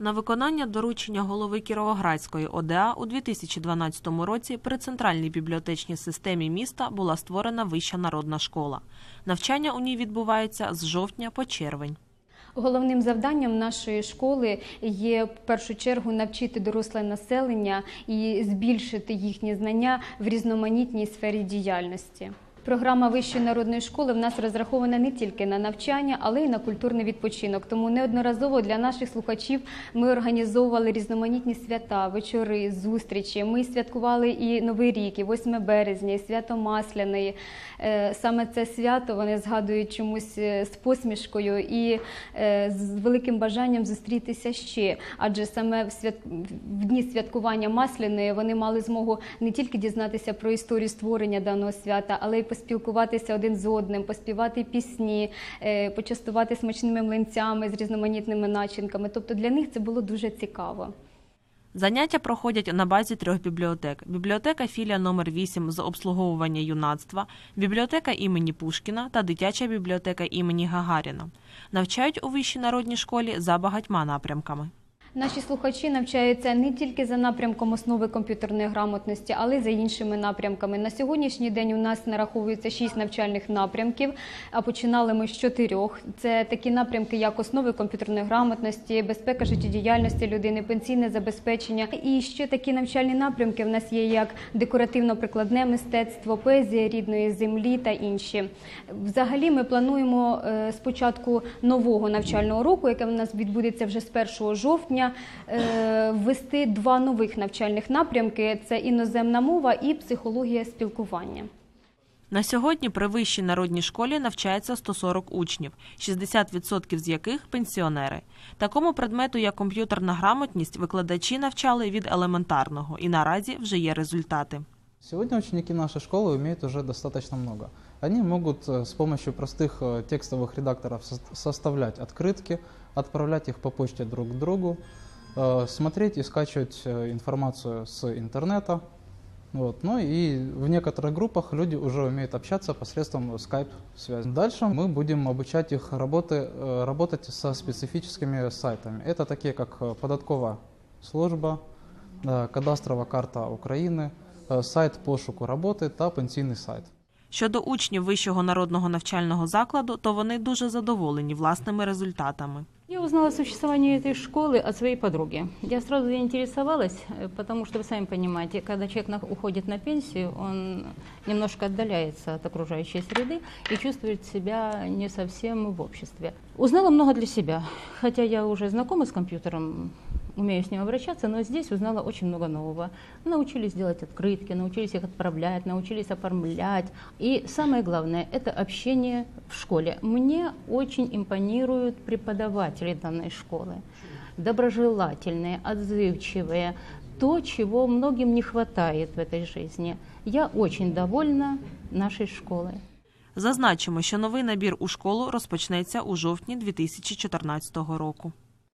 На виконання доручення голови Кіровоградської ОДА у 2012 році при центральній бібліотечній системі міста була створена вища народна школа. Навчання у ній відбувається з жовтня по червень. Головним завданням нашої школи є в першу чергу навчити доросле населення і збільшити їхні знання в різноманітній сфері діяльності. Програма вищої народної школи в нас розрахована не тільки на навчання, але й на культурний відпочинок. Тому неодноразово для наших слухачів ми організовували різноманітні свята, вечори, зустрічі. Ми святкували і Новий рік, і 8 березня, і свято Масляної. Е, Саме це свято вони згадують чомусь е, з посмішкою і е, з великим бажанням зустрітися ще. Адже саме в свят... в дні святкування Масляної вони мали змогу не тільки дізнатися про історію створення даного свята, але й поспілкуватися один з одним, поспівати пісні, е, почастувати смачними млинцями з різноманітними начинками. Тобто для них це було дуже цікаво. Заняття проходять на базі трьох бібліотек: бібліотека філія номер 8 з обслуговування юнацтва, бібліотека імені Пушкіна та дитяча бібліотека імені Гагаріна. Навчають у вищій народній школі за багатьма напрямками. Наші слухачі навчаються не тільки за напрямком основи комп'ютерної грамотності, але й за іншими напрямками. На сьогоднішній день у нас нараховується шість навчальних напрямків, а починали ми з чотирьох. Це такі напрямки, як основи комп'ютерної грамотності, безпека життєдіяльності людини, пенсійне забезпечення. І ще такі навчальні напрямки в нас є як декоративно-прикладне мистецтво, поезія рідної землі та інші. Взагалі, ми плануємо е, з початку нового навчального року, яке в нас відбудеться вже з 1 жовтня, е, ввести два нових навчальних напрямки: це іноземна мова і психологія спілкування. На сьогодні при вищій народній школі навчається 140 учнів, 60% з яких пенсіонери. Такому предмету, як комп'ютерна грамотність, викладачі навчали від елементарного, і наразі вже є результати. Сегодня ученики нашей школы умеют уже достаточно много. Они могут э, с помощью простых э, текстовых редакторов сос- составлять открытки, отправлять их по почте друг к другу, э, смотреть и скачивать информацию с интернета. Вот. Ну и в некоторых группах люди уже умеют общаться посредством скайп-связи. Дальше мы будем обучать их работы, работать со специфическими сайтами. Это такие как э, податкова служба, э, кадастрова карта України, е, сайт пошуку роботи та пенсійний сайт. Щодо учнів вищого народного навчального закладу, то вони дуже задоволені власними результатами. Я узнала о существовании этой школы от своей подруги. Я сразу заинтересовалась, э, потому что, вы сами понимаете, когда человек на- уходит на пенсию, он немножко отдаляется от окружающей среды и чувствует себя не совсем в обществе. Узнала много для себя, хотя я уже знакома с компьютером, умею с ним обращаться, но здесь узнала очень много нового. Научились делать открытки, научились их отправлять, научились оформлять. И самое главное – это общение в школе. Мне очень импонируют преподаватели данной школы. Доброжелательные, отзывчивые. То, чего многим не хватает в этой жизни. Я очень довольна нашей школой. Зазначимо, що новий набір у школу розпочнеться у жовтні 2014 року.